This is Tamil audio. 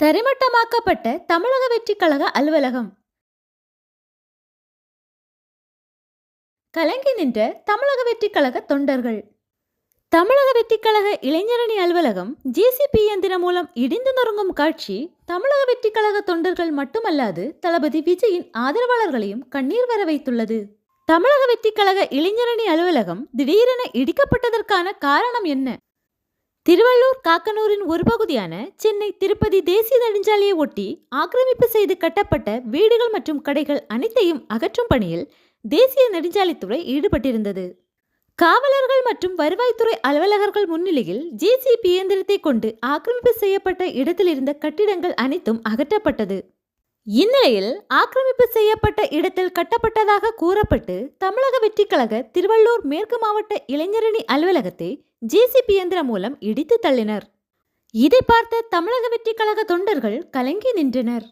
தரைமட்டமாக்கப்பட்ட தமிழக வெற்றிக் கழக அலுவலகம். கலங்கி நின்ற தமிழக வெற்றிக் கழக தொண்டர்கள். தமிழக வெற்றிக் கழக இளைஞரணி அலுவலகம் ஜிசிபி இயந்திரம் மூலம் இடிந்து நொறுங்கும் காட்சி தமிழக வெற்றிக் கழக தொண்டர்கள் மட்டுமல்லாது தளபதி விஜயின் ஆதரவாளர்களையும் கண்ணீர் வர வைத்துள்ளது தமிழக வெற்றிக் கழக இளைஞரணி அலுவலகம் திடீரென இடிக்கப்பட்டதற்கான காரணம் என்ன? திருவள்ளூர் காக்கனூரின் ஒரு பகுதியான சென்னை திருப்பதி தேசிய நெடுஞ்சாலையை ஒட்டி ஆக்கிரமிப்பு செய்து கட்டப்பட்ட வீடுகள் மற்றும் கடைகள் அனைத்தையும் அகற்றும் பணியில் தேசிய நெடுஞ்சாலைத்துறை ஈடுபட்டிருந்தது. காவலர்கள் மற்றும் வருவாய்த்துறை அலுவலகர்கள் முன்னிலையில் ஜிசிபி இயந்திரத்தை கொண்டு ஆக்கிரமிப்பு செய்யப்பட்ட இடத்தில் இருந்த கட்டிடங்கள் அனைத்தும் அகற்றப்பட்டது. இந்நிலையில் ஆக்கிரமிப்பு செய்யப்பட்ட இடத்தில் கட்டப்பட்டதாக கூறப்பட்டு தமிழக வெற்றிக்கழக திருவள்ளூர் மேற்கு மாவட்ட இளைஞரணி அலுவலகத்தை ஜேசிபி இயந்திரம் மூலம் இடித்து தள்ளினர். இதை பார்த்த தமிழக வெற்றிக்கழக தொண்டர்கள் கலங்கி நின்றனர்.